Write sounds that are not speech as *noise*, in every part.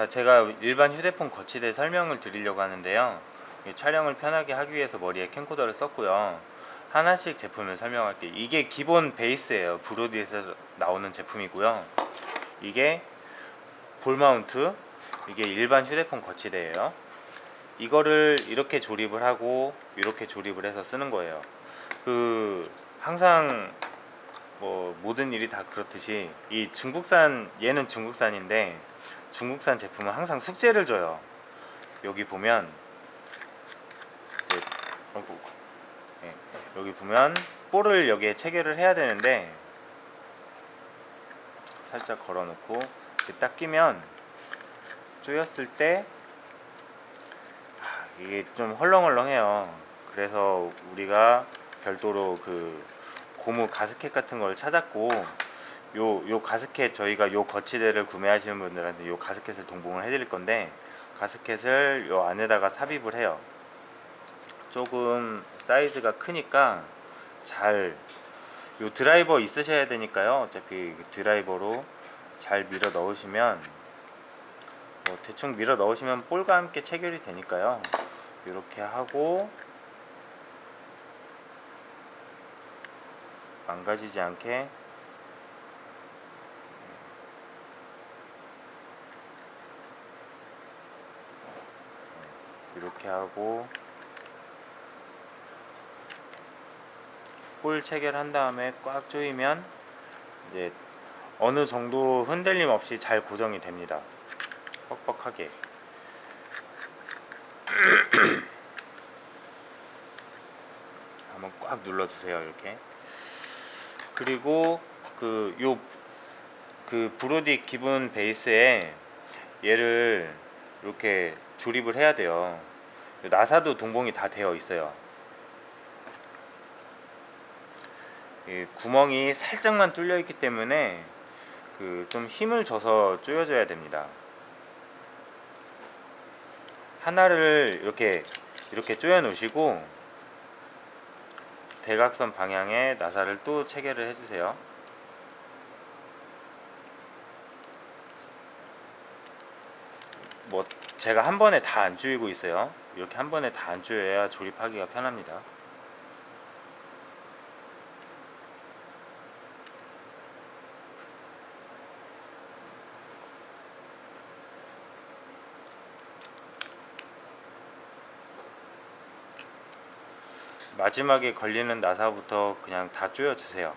자, 제가 일반 휴대폰 거치대 설명을 드리려고 하는데요. 이 촬영을 편하게 하기 위해서 머리에 캠코더를 썼고요. 하나씩 제품을 설명할게요. 이게 기본 베이스예요. 브로디에서 나오는 제품이고요. 이게 볼 마운트, 이게 일반 휴대폰 거치대예요. 이거를 이렇게 조립을 하고 이렇게 조립을 해서 쓰는 거예요. 그 항상 뭐 모든 일이 다 그렇듯이 이 중국산 얘는 중국산인데 중국산 제품은 항상 숙제를 줘요. 여기 보면 예, 여기 보면 볼을 여기에 체결을 해야 되는데 살짝 걸어놓고 딱 끼면 조였을 때 아, 이게 좀 헐렁헐렁해요. 그래서 우리가 별도로 그 고무 가스켓 같은 걸 찾았고 요, 요 가스켓 저희가 요 거치대를 구매하시는 분들한테 요 가스켓을 동봉을 해드릴 건데 가스켓을 요 안에다가 삽입을 해요. 조금 사이즈가 크니까 잘 요 드라이버 있으셔야 되니까요. 어차피 그 드라이버로 잘 밀어 넣으시면 뭐 대충 밀어 넣으시면 볼과 함께 체결이 되니까요. 이렇게 하고 망가지지 않게 이렇게 하고 볼 체결한 다음에 꽉 조이면 이제 어느 정도 흔들림 없이 잘 고정이 됩니다. 뻑뻑하게. *clears throat* 한번 꽉 눌러주세요 이렇게. 그리고 그 요그 브로디 기본 베이스에 얘를 이렇게 조립을 해야 돼요. 나사도 동봉이 다 되어 있어요. 이 구멍이 살짝만 뚫려 있기 때문에 그 좀 힘을 줘서 조여줘야 됩니다. 하나를 이렇게 이렇게 조여 놓으시고 대각선 방향에 나사를 또 체결을 해주세요. 뭐 제가 한 번에 다 안 조이고 있어요. 이렇게 한 번에 다 안 조여야 조립하기가 편합니다. 마지막에 걸리는 나사부터 그냥 다 조여 주세요.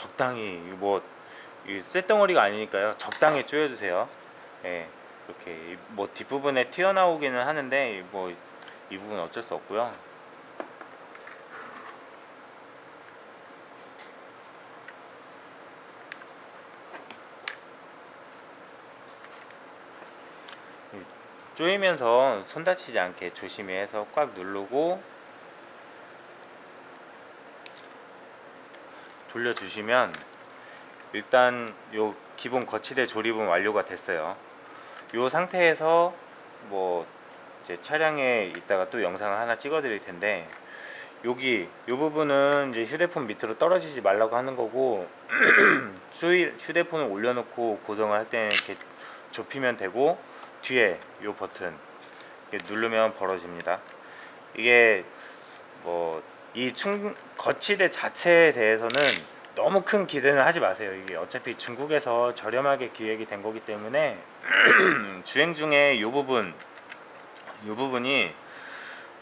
적당히 뭐이 쇳덩어리가 아니니까요. 적당히 조여 주세요. 예. 이렇게 뭐 뒷부분에 튀어나오기는 하는데 뭐 이 부분 어쩔 수 없고요. 이 조이면서 손 다치지 않게 조심히 해서 꽉 누르고 돌려주시면 일단 요 기본 거치대 조립은 완료가 됐어요. 요 상태에서 뭐 이제 차량에 이따가 또 영상을 하나 찍어 드릴 텐데 여기 요 부분은 이제 휴대폰 밑으로 떨어지지 말라고 하는 거고 *clears throat* 휴대폰을 올려놓고 고정을 할 때는 이렇게 좁히면 되고 뒤에 요 버튼 누르면 벌어집니다. 이게 뭐 이 충 거치대 자체에 대해서는 너무 큰 기대는 하지 마세요. 이게 어차피 중국에서 저렴하게 기획이 된 거기 때문에 *clears throat* 주행 중에 이 부분 이 부분이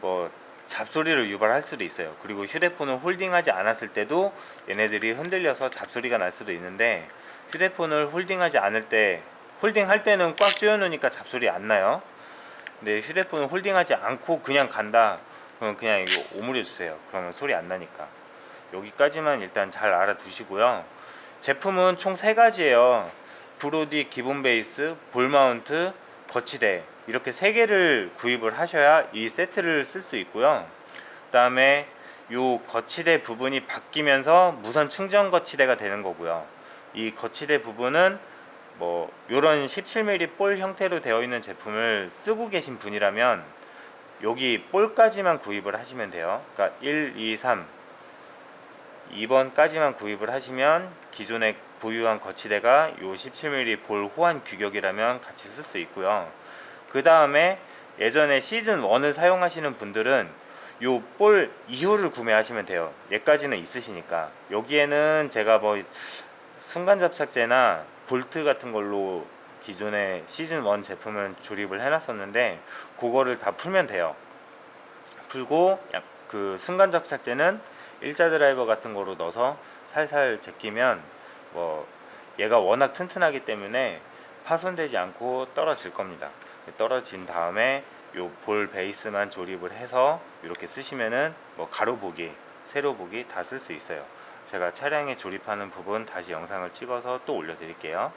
뭐 잡소리를 유발할 수도 있어요. 그리고 휴대폰을 홀딩하지 않았을 때도 얘네들이 흔들려서 잡소리가 날 수도 있는데 휴대폰을 홀딩하지 않을 때 홀딩할 때는 꽉 조여 놓으니까 잡소리 안 나요. 근데 휴대폰을 홀딩하지 않고 그냥 간다. 그럼 그냥 이거 오므려 주세요. 그러면 소리 안 나니까. 여기까지만 일단 잘 알아두시고요. 제품은 총 세 가지예요. 브로디 기본 베이스, 볼 마운트, 거치대 이렇게 세 개를 구입을 하셔야 이 세트를 쓸 수 있고요. 그다음에 요 거치대 부분이 바뀌면서 무선 충전 거치대가 되는 거고요. 이 거치대 부분은 뭐 요런 17mm 볼 형태로 되어 있는 제품을 쓰고 계신 분이라면 여기 볼까지만 구입을 하시면 돼요. 그러니까 1, 2, 3 2번까지만 구입을 하시면 기존에 보유한 거치대가 요 17mm 볼 호환 규격이라면 같이 쓸 수 있고요. 그 다음에 예전에 시즌 1을 사용하시는 분들은 요볼 2호를 구매하시면 돼요. 얘까지는 있으시니까. 여기에는 제가 뭐 순간 접착제나 볼트 같은 걸로 기존에 시즌 1 제품은 조립을 해놨었는데 그거를 다 풀면 돼요. 풀고 약- 그 순간 접착제는 일자 드라이버 같은 거로 넣어서 살살 제끼면 뭐 얘가 워낙 튼튼하기 때문에 파손되지 않고 떨어질 겁니다. 떨어진 다음에 요 볼 베이스만 조립을 해서 이렇게 쓰시면은 뭐 가로 보기, 세로 보기 다 쓸 수 있어요. 제가 차량에 조립하는 부분 다시 영상을 찍어서 또 올려드릴게요.